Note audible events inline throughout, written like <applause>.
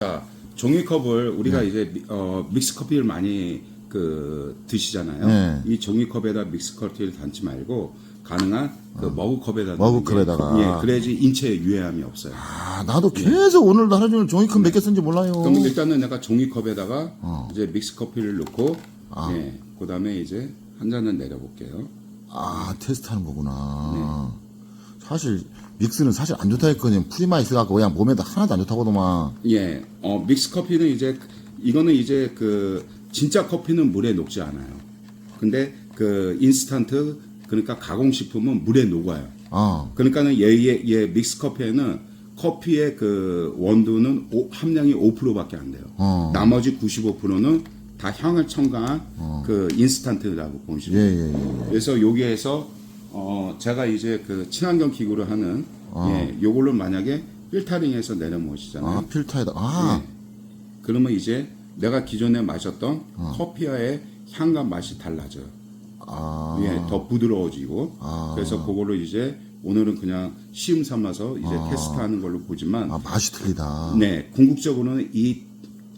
자, 종이컵을 우리가 이제 미- 어, 믹스 커피를 많이 그 드시잖아요. 네. 이 종이컵에다 믹스 커피를 담지 말고 가능한 그 머그컵에다 머그컵에다가. 게, 예, 그래야지 인체에 유해함이 없어요. 아, 나도 계속 오늘도 하루 종일 종이컵 몇 개 쓴지 몰라요. 그럼 일단은 내가 종이컵에다가 어. 이제 믹스 커피를 넣고 아. 예, 그다음에 이제 한 잔을 내려볼게요. 아, 테스트 하는 거구나. 네. 사실, 믹스는 사실 안 좋다 했거든. 있어갖고 그냥 몸에다 하나도 안 좋다고도만. 예, 어, 믹스 커피는 이제 이거는 이제 그 진짜 커피는 물에 녹지 않아요. 근데 그 인스턴트 그러니까 가공식품은 물에 녹아요. 아, 그러니까는 얘의 얘 믹스 커피에는 커피의 그 원두는 오- 함량이 5%밖에 안 돼요. 어. 나머지 95%는 다 향을 첨가한 그 인스턴트라고 보시면 예, 돼요. 예, 예. 그래서 여기에서 어 제가 이제 그 친환경 기구로 하는 어. 예, 요걸로 만약에 필터링해서 내려놓으시잖아요. 아, 필터에다. 아, 예. 그러면 이제 내가 기존에 마셨던 어. 커피와의 향과 맛이 달라져요. 아, 예, 더 부드러워지고. 아. 그래서 그걸로 이제 오늘은 그냥 시음 삼아서 이제 테스트하는 걸로 보지만, 아, 맛이 틀리다. 네, 궁극적으로는 이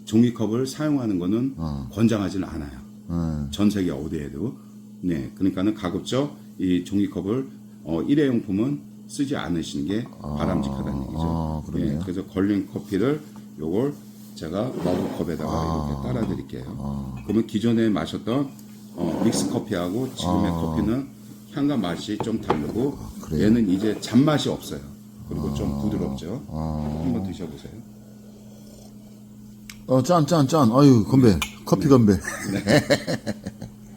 종이컵을 사용하는 거는 권장하지는 않아요. 예. 전 세계 어디에도. 네, 그러니까는 가급적 이 종이컵을 어, 일회용품은 쓰지 않으시는 게 바람직하다는 얘기죠. 아, 그러네요. 예, 그래서 걸린 커피를 요걸 제가 머그컵에다가 이렇게 따라 드릴게요. 그러면 기존에 마셨던 어, 믹스 커피하고 지금의 커피는 향과 맛이 좀 다르고 그래요? 얘는 이제 잔맛이 없어요. 그리고 좀 부드럽죠. 한번 드셔보세요. 어, 짠, 짠, 짠. 아유, 건배. 커피 건배. <laughs>